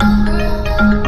啊。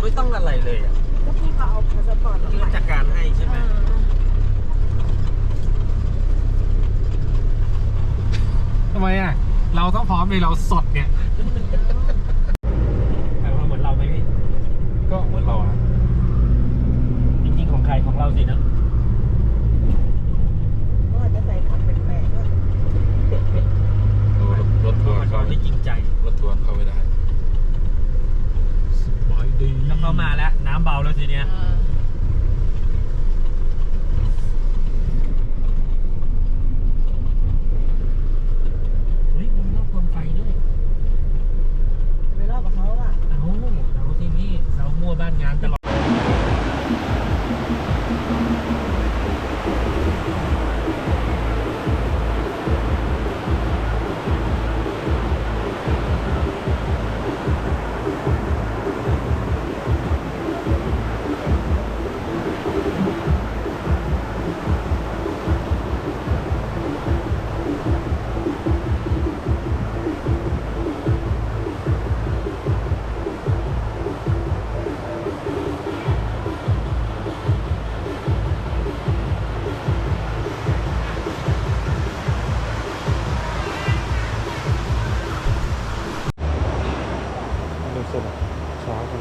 ไม่ต้องตรวจไม่ต้องอะไรเลยอะก็พี่เขาเอาพาสปอร์ตที่ราชการให้ใช่ไหมทำไมอะ เราต้องพร้อมเลยเราสดเนี่ยแปลว่าเหมือนเราไหมพี่ ก็เหมือนเราอะ จริงๆของใครของเราสินะก็อาจจะใส่คำแปลกๆก็โอ้รถรถทัวร์มันเข้าที่จริงใจ รถทัวร์เข้าไม่ได้ สบายดี แล้ว เข้ามาแล้ว น้ำเบาแล้วทีเนี้ย เฮ้ยมันรอบโคมไฟด้วย ไปรอบกับเขาอะ เอาเราที่นี่เรามั่วบ้านงานตลอด 坐吧吃完饭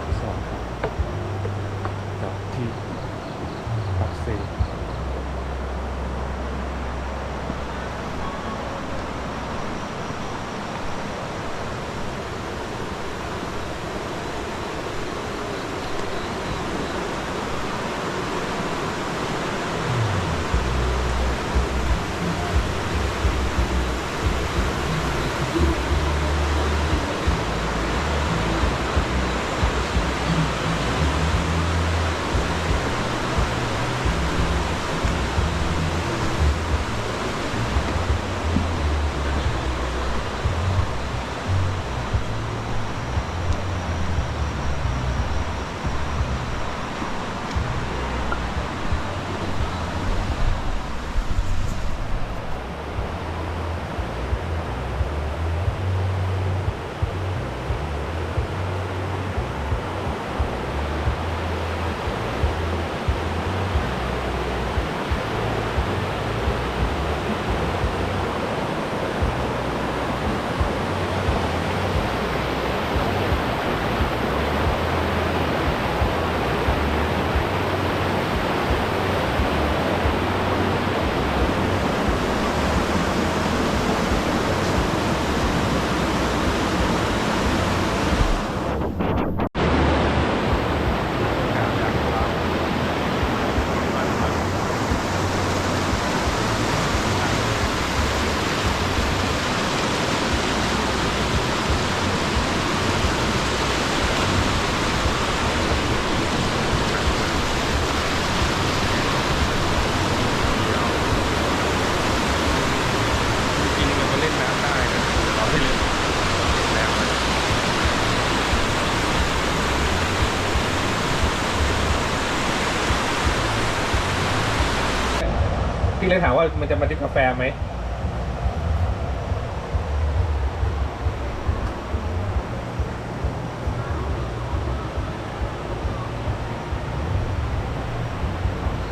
พี่เลยถามว่ามันจะมาจิ้มกาแฟไหม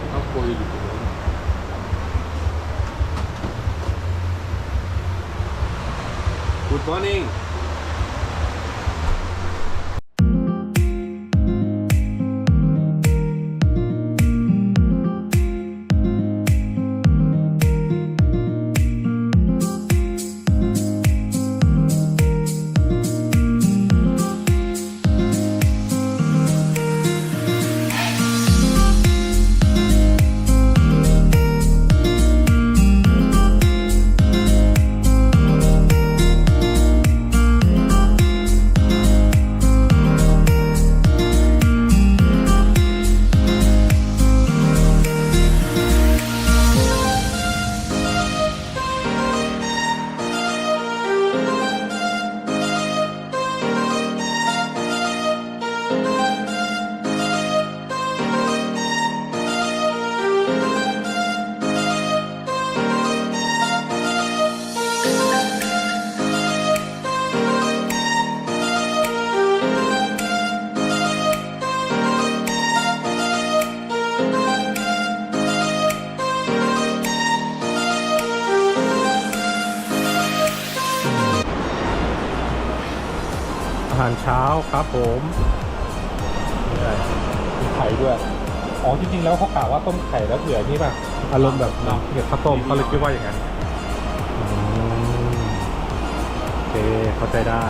เขาคุยอยู่ตรงนู้น Good morning อาหารเช้าครับผมนี่อะไรมีไข่ด้วย อ๋อจริงๆแล้วเขากล่าวว่าต้มไข่แล้วเผื่อนี่ป่ะ อารมณ์แบบเนาะเกี่ยวข้าวต้มเขาเลยคิดว่าอย่างนั้นอืมโอเคเข้าใจได้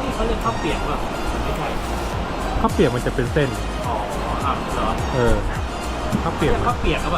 นี่เขาเรียกข้าวเปียกป่ะไม่ใช่ข้าวเปียกมันจะเป็นเส้น อ๋ออะเหรอ เออข้าวเปียกเรียกมันข้าวเปียกหรือเ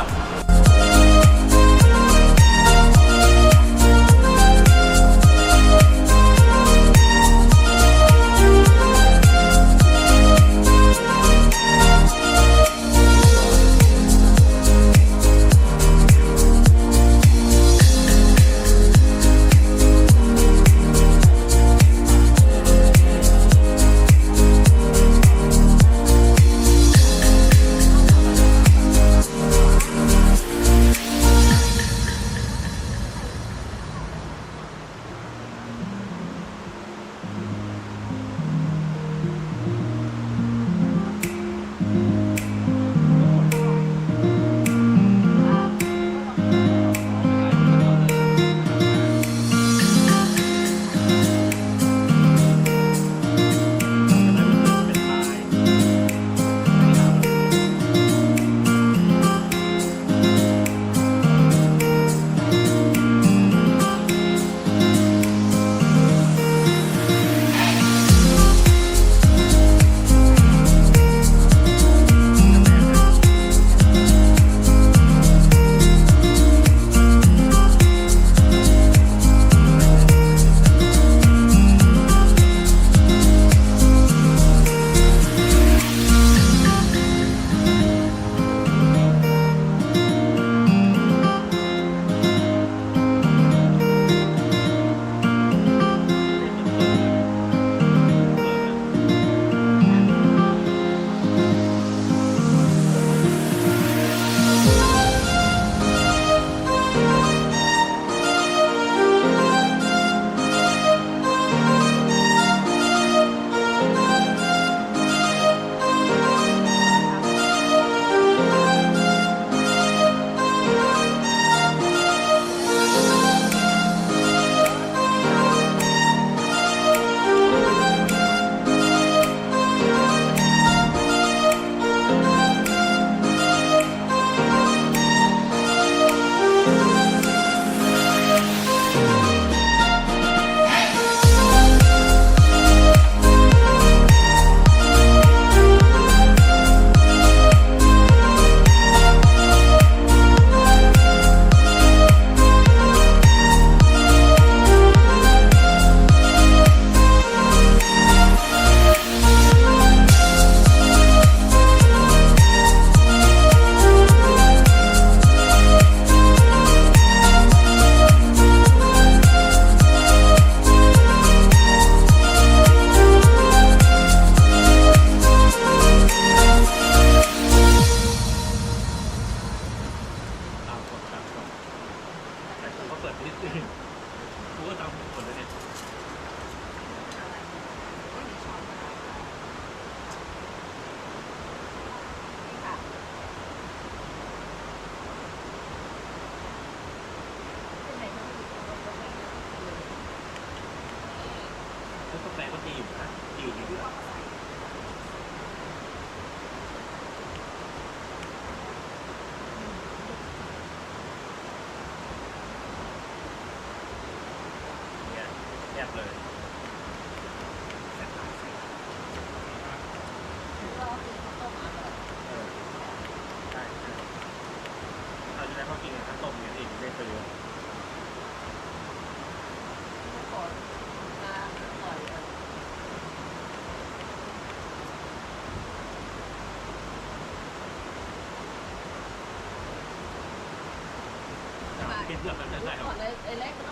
哎，好嘞，艾乐。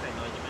phải nói như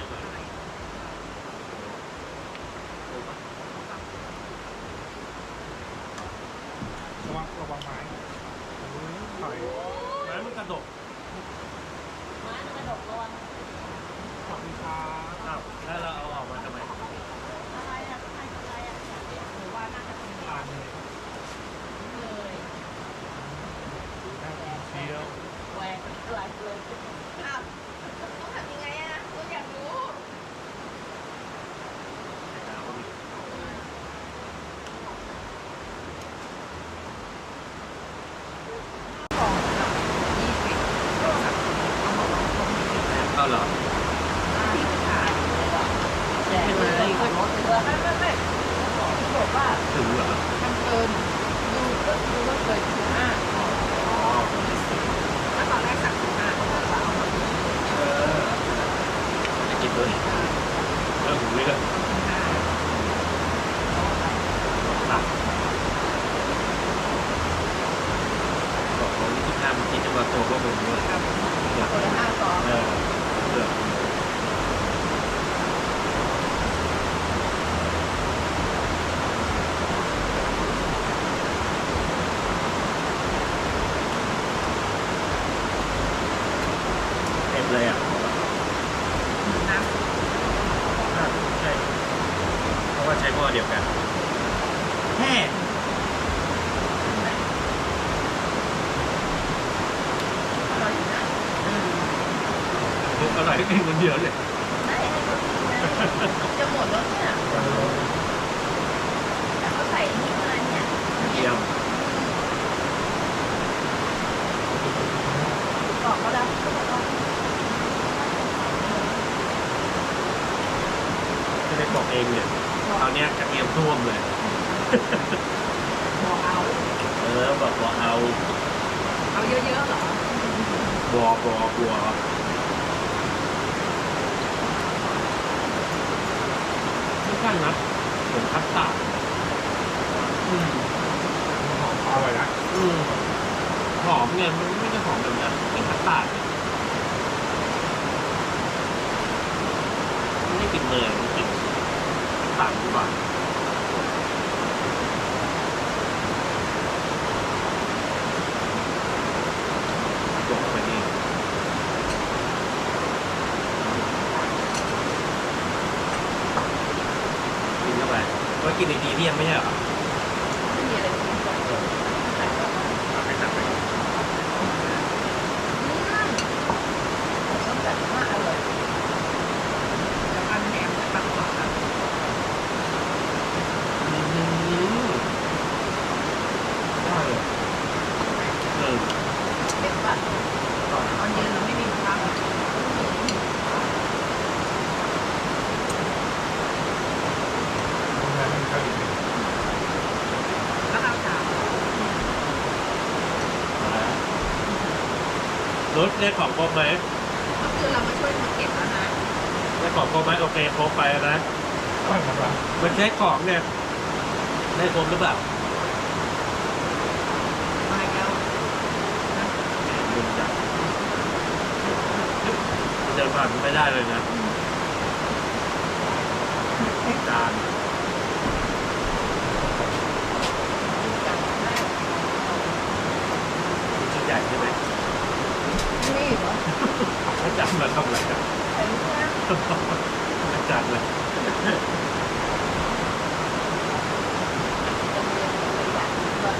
กบอกเองเนี่ยคราวนี้ยกระเทียมท่วมเลย บอกเอา เออบอกบอกเอาเอาเยอะๆเหรอ บอกบอกบอกไม่กั้านะบผมคัดตาอืมอร่อยนะอืมหอมไงมันไม่ใช่หอมแบบนั้นไม่คัดตาดไม่ปิดเลย ต่างดีกว่านกาแฟก็กินดีๆที่ยังไม่ใช่หรอ รถได้ของครบไหมก็คือเรามาช่วยมาเก็บแล้วนะได้ของครบไหมโอเคครบไปแล้วนะมันใช้ของเนี่ยได้ครบหรือเปล่ามาแล้วลืมจับเดินผ่านไม่ได้เลยนะจาน จับได้ ชิ้นใหญ่ใช่ไหม นี่เหรอ อาจารย์ มาทำอะไรกันอาจารย์เลยจะเรียนตัวอย่างด้วย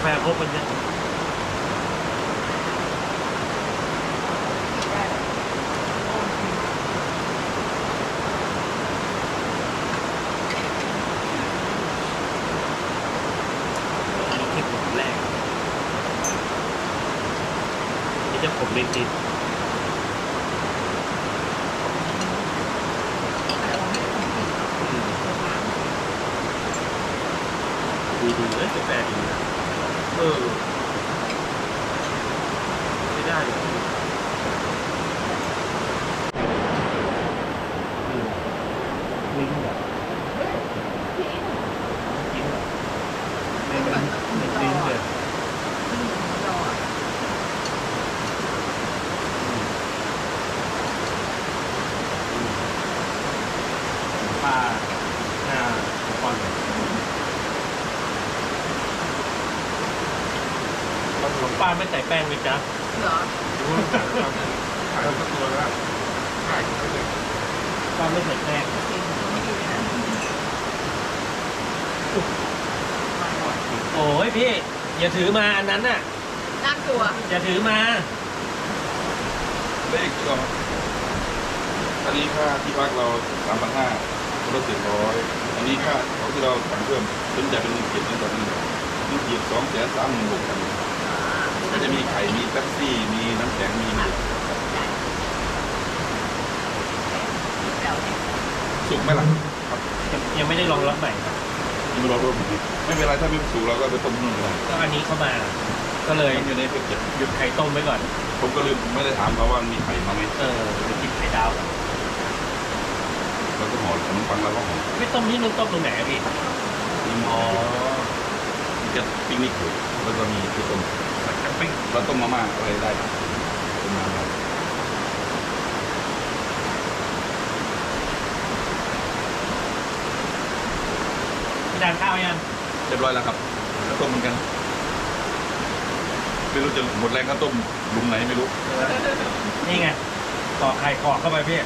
แฟร์ครบมันเนี่ยด้ มีคลิปผมแรกนี่จะผมเล่นจิต แต่เราไม่ต้องกินตัวน้ำ ดีดีๆเลยกาแฟดีนะเออไม่ได้เลยลิงก์แบบ พี่ กินแบบไม่ไม่ไม่ลิงก์เลย รอ ปลาหน้าทุกคนเลย ของป้าไม่ใส่แป้งเลยจ้ะเหรอขายทั้งตัวแล้วขายทั้งเลยป้าไม่ใส่แป้งกินก็ไม่ดีนะโอ้ยพี่ อย่าถือมาอันนั้นน่ะ น่ากลัว อย่าถือมาเลขก็อันนี้ค่าที่พักเราสามพันห้าลดเจ็ดร้อยอันนี้ค่าของที่เราสั่งเพิ่มเป็นจะเป็นเงินเก็บตั้งแต่นี้เงินเก็บสองแสนสามหมื่นหกพันก็ จะมีไข่ มีแป๊บซี่ มีน้ำแข็ง มีหมูสุกไหมล่ะครับยังยังไม่ได้ลองรสใหม่ครับยังไม่รอรวมอีกไม่เป็นไรถ้าไม่สุกเราก็ไปต้มนู่นก็ได้ก็อันนี้เข้ามา ก็เลยมันอยู่ในแพ็กเกจหยุดไข่ต้มไว้ก่อน ผมก็ลืมไม่ได้ถามเขาว่ามีไข่มาไหมเออจะกินไข่ดาวก่อนเราก็ห่อขนมปังแล้วก็ห่อไม่ต้มที่นึงต้มตรงไหนอะพี่มีหม้อ๋ออมีจะปิ้งนิกอยู่แล้วก็มีที่ต้มแคม ปิ้งเราต้มมาม่าอะไรได้ต้มมาม่าพี่ดานข้าวยังเรียบร้อยแล้วครับแล้วต้มเหมือนกัน ไม่รู้จะหมดแรงก็ต้มหลุมไหนไม่รู้ นี่ไงต่อไข่ขอกเข้าไปพี่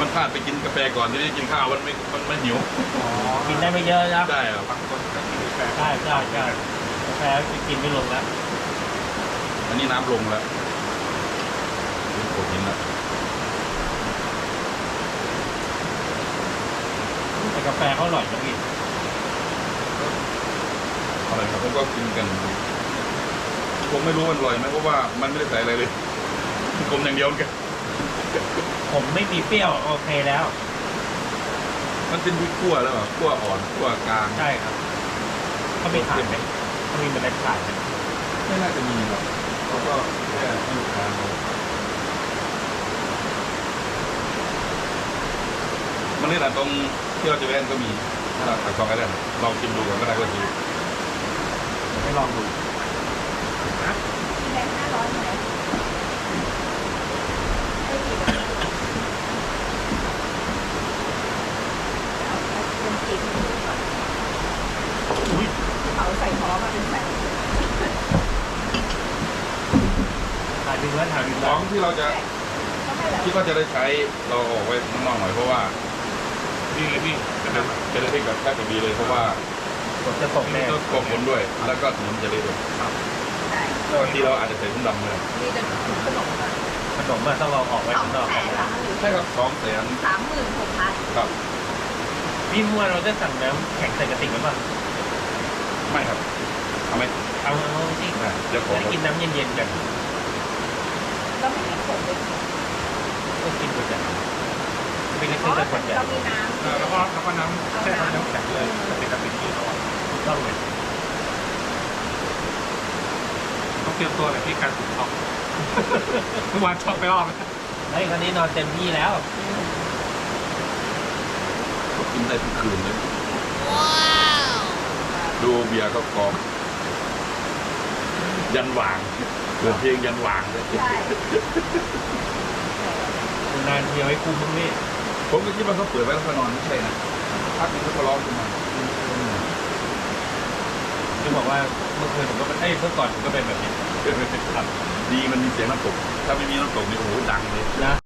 มันพลาดไปกินกาแฟก่อนที่ได้กินข้าวมันไม่มันไม่หิวอ๋อกินได้ไม่เยอะนะได้อะพักก่อนกินกาแฟใช่ใช่ใช่กาแฟกินไม่ลงแล้วอันนี้น้ำลงแล้วเป็นโขดหินแล้วแต่กาแฟเขาอร่อยนะพี่อะไรครับผมก็กินกันผมไม่รู้มันอร่อยไหมเพราะว่ามันไม่ได้ใส่อะไรเลยกลมอย่างเดียวกัน ผมไม่มีเปรี้ยวโอเคแล้ว มันเป็นที่คั่วแล้วเหรอคั่วอ่อนคั่วกลาง ใช่ครับเขามีขายไหมเขามีเมล็ดขายไหมไม่น่าจะมีหรอกเขาก็แค่ให้ลูกค้าเขามันนี่แหละตรงที่เราจะแว่นก็มีถ้าเราตัดซองก็ได้ลองชิมดูก่อนก็ได้ก็ดีไปลองดู แบงค์ห้าร้อยไหมไม่กี่บาทเอาเป็นจริงก่อน อุ้ย เขาใส่ท้อมาเป็นแสน ถ่ายดึงแล้วถ่ายดึงขแล้อวงที่เราจะก็ให้เราที่ก็จะได้ใช้เราออกไว้ข้างนอกหน่อยเพราะว่านี่เลยพี่จะได้จะได้เทคแบบแทบจะดีเลยเพราะว่าฝนจะตกแน่ก็กบฝนด้วย แล้วก็ถนนจะเละด้วยได้บางทีเราอาจจะใส่ถุงดำเลยนี่จะขนมก่อนขนมอะต้องเราออกไว้สองข้างนอกแสก่อนนละหรือใช่ครับสองแสนสามหมื่นหกพันครับพี่มั่วเราจะสั่งน้ำแข็งใส่กระติกหรือเปล่าไม่ครับ เอาไหมเอาเอาสิอะเดี๋ยวขอจะได้กินน้ำเย็นๆกัน แล้วไม่มีขมเลยก็กินก๋วยจั๊บเป็นเล็กอ๋อๆแต่ก๋วยจั๊เราบมีน้ำ เออแล้วก็แล้วก็น้ำแช่น้ำแข็งเลยจะเป็นกระติกที่ร้อนต้องเลยต้องเตรียมตัวเลยที่การถูกช็อกเมื่อวานช็อกไปรอบแล้วไอ้ยคันนี้นอนเต็มที่แล้ว ก็กินได้ทุกคืนเลย ดูเบียร์ก็กรอบ ยันหวางเปิดเพลงยันหวางเลยใช่นานเที่ยวให้คุ้มมึงนี่ผมก็คิดว่าเขาเปิดไว้แล้วเขานอนไม่ใช่นะพักหนึงเขาก็ร้องขึ้นมาจะบอกว่าเมื่อคืนผมก็เป็นเอ้ยเมื่อก่อนผมก็เป็นแบบนี้ดีมันมีเสียงน้ำตกถ้าไม่มีน้ำตกนี่โอ้โหดังเลยนะ